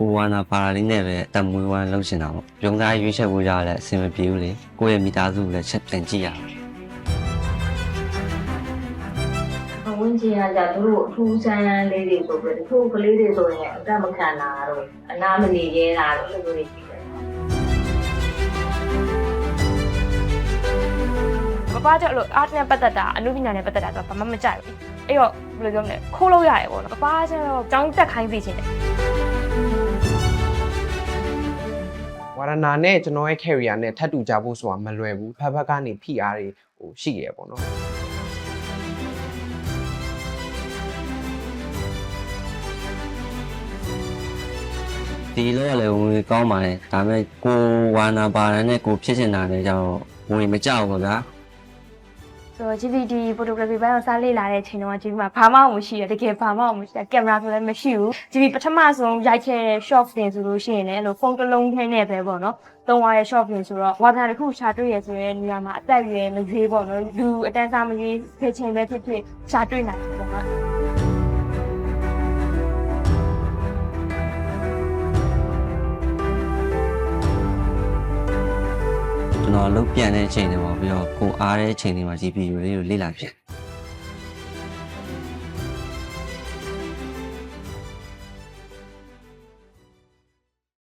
ကိုဝါနာပါရာလေးနဲ့ပဲအတမွေးဝမ်းလုပ်ရှင်တာပေါ့ရုံသားရွေးချက်ဖို့ရလည်းအဆင်မပြေဘူးလေကိုယ့်ရဲ့မိသားစုကိုလည်းချက်ပြန်ကြည့်ရအောင်ဝင်းကြီးကကြသူတို့အထူးဆန်းလေးတွေဆိုပြီးတချို့ကလေးတွေဆိုရင်အကန့်မခံတာတော့အနာမနေရဲတာတော့အဲ့လိုမျိုးတွေရှိတယ်ပပကျအဲ့လို art နဲ့ပတ်သက်တာအနုပညာနဲ့ပတ်သက်တာတော့ဘာမှမကြိုက်ဘူးအဲ့တော့ဘယ်လိုပြောမလဲခိုးလို့ရတယ်ပေါ့နော်ပပကျတော့ចောင်းတက်ခိုင်းစီခြင်းတယ် ရနာနဲ့ကျွန်တော်ရဲ့ career နဲ့ထပ်တူကြဖို့ဆိုတာမလွယ်ဘူးဖက်ဖက်ကနေဖိအားတွေဟိုရှိရပေါ့နော်ဒီလိုကလည်းဝင်ကောင်းပါလေဒါပေမဲ့ကိုဝါနာပါရာနဲ့ကိုဖြစ်ချင်တာလည်းကြောင့်ဝင်မကြောက်ဘူးဗျာ ဆိုတော့ GVD photography ဘိုင်းကိုစားလေ့လာတဲ့အချိန်တုန်းက GV မှာဘာမှမရှိရတကယ်ဘာမှမရှိရကင်မရာဆိုလည်းမရှိဘူး GV ပထမဆုံးရိုက်ခဲ့တဲ့ shot တင်ဆိုလို့ရှိရင်လည်းအဲ့လိုဖုန်းတစ်လုံးထဲနဲ့ပဲပေါ့နော်သုံးရတဲ့ shot တင်ဆိုတော့ဝါသနာတစ်ခုရှာတွေ့ရဆိုရဲနေရာမှာအသက်အရွယ်မသေးပေါ့နော်လူအတန်းစားမကြီးဖြစ်ချင်းပဲဖြစ်ဖြစ်ရှာတွေ့နိုင် တယ်ပေါ့နော်ကျွန်တော်လုတ်ပြန်တဲ့အချိန်တွေပေါ့ပြီးတော့ကိုအားတဲ့အချိန်တွေမှာဒီဗီဒီယိုလေးကိုလေ့လာဖြစ်